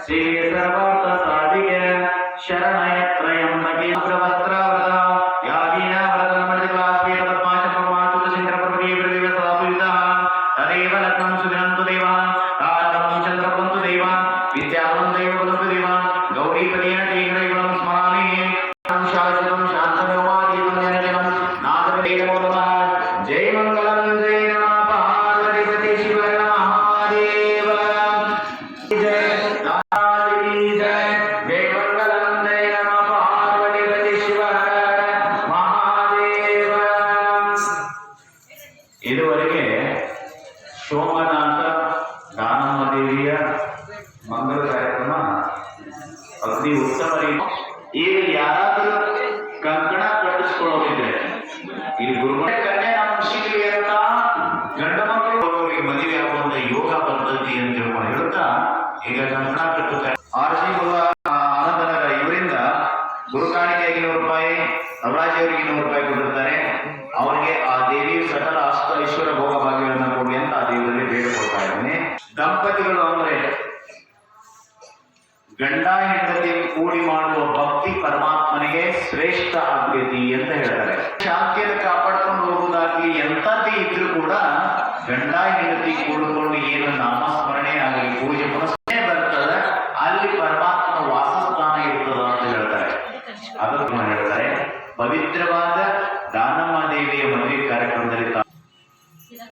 శ్రీ సర్వార్థ సాధిక శరణయ త్రయంబకి అగ్రవస్త్రావృత యాగీనా వరదన మణిత వాస్వేత పద్మాశ పరమాచుత శంకర పరమీ ప్రదేవ సదాపుజిత తదేవ లగ్నం సుదినంతు దేవ తారకం చంద్రపంతు శాశ్వతం శాంతమేవాదీతం జనజనం నాదపదేవ ಇದುವರೆಗೆ ಸೋಮನಾಥ ದಾನಮ್ಮ ದೇವಿಯ ಮಂಗಳ ಕಾರ್ಯಕ್ರಮ. ಅತಿ ಉತ್ತಮ ಈಗ ಯಾರಾದರೂ ಕಂಕಣ ಕಟ್ಟಿಸ್ಕೊಳ್ಳೋದಿದ್ರೆ, ಇಲ್ಲಿ ಗುರುಗಳ ಕನ್ಯೆ ನಮ್ಮ ಖುಷಿಗೆ ಅಂತ ಗಂಡ ಮಕ್ಕಳು ಮದುವೆ ಆಗುವಂತ ಯೋಗ ಪದ್ಧತಿ ಅಂತ ಹೇಳ್ತಾ, ಈಗ ಕಂಕಣ ಕಟ್ಟುತ್ತಾರೆ. ಆರ್ ಸಿ ಆನಂದನಗರ ಇವರಿಂದ ಗುರುಕಾಣಿಕೆಗೆ ನೂರು ರೂಪಾಯಿ ನವರಾಜ್ ಅವರಿಗೆ ನೂರು ರೂಪಾಯಿ ಕೊಟ್ಟಿರ್ತಾರೆ. ಅವರಿಗೆ ಗಂಡ ಹೆಂಡತಿ ಕೂಡಿ ಮಾಡುವ ಭಕ್ತಿ ಪರಮಾತ್ಮನಿಗೆ ಶ್ರೇಷ್ಠ ಆಗ್ತೈತಿ ಅಂತ ಹೇಳ್ತಾರೆ. ಶಾಂತಿಯನ್ನು ಕಾಪಾಡ್ಕೊಂಡು ಹೋಗುವುದಾಗ್ಲಿ ಎಂತದ್ದೇ ಇದ್ರೂ ಕೂಡ ಗಂಡ ಹೆಂಡತಿ ಕೂಡಿಕೊಂಡು ಏನು ನಾಮಸ್ಮರಣೆ ಆಗಲಿ, ಪೂಜೆ ಪುನಸ್ಮರಣೆ ಬರ್ತದೆ, ಅಲ್ಲಿ ಪರಮಾತ್ಮನ ವಾಸಸ್ಥಾನ ಇರ್ತದ ಅಂತ ಹೇಳ್ತಾರೆ. ಅದನ್ನು ಹೇಳ್ತಾರೆ, ಪವಿತ್ರವಾದ ದಾನಮಾದೇವಿಯ ಮದುವೆ ಕಾರ್ಯಕ್ರಮದಲ್ಲಿ